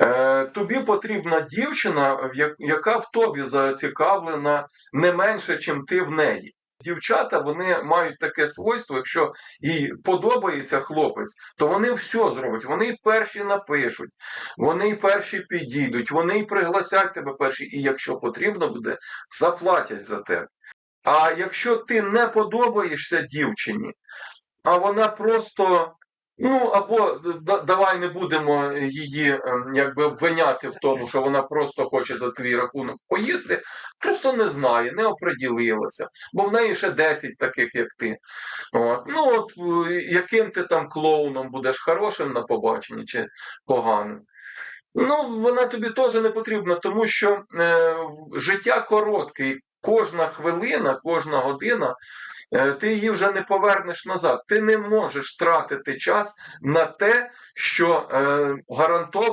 Е, тобі потрібна дівчина, яка в тобі зацікавлена не менше, чим ти в неї. Дівчата вони мають таке свойство, якщо їй подобається хлопець, то вони все зроблять. Вони перші напишуть, вони й перші підійдуть, вони й пригласять тебе перші, і якщо потрібно буде, заплатять за тебе. А якщо ти не подобаєшся дівчині, а вона просто. Ну, або да- давай не будемо її ем, якби обвиняти в тому, що вона просто хоче за твій рахунок поїсти, просто не знає, не оприділилася, бо в неї ще 10 таких, як ти. От. Ну, от е, яким ти там клоуном будеш хорошим на побаченні чи поганим. Ну, вона тобі теж не потрібна, тому що е, життя коротке, і кожна хвилина, кожна година, е, ти її вже не повернеш назад. Ти не можеш тратити час на те, що е, гарантовано.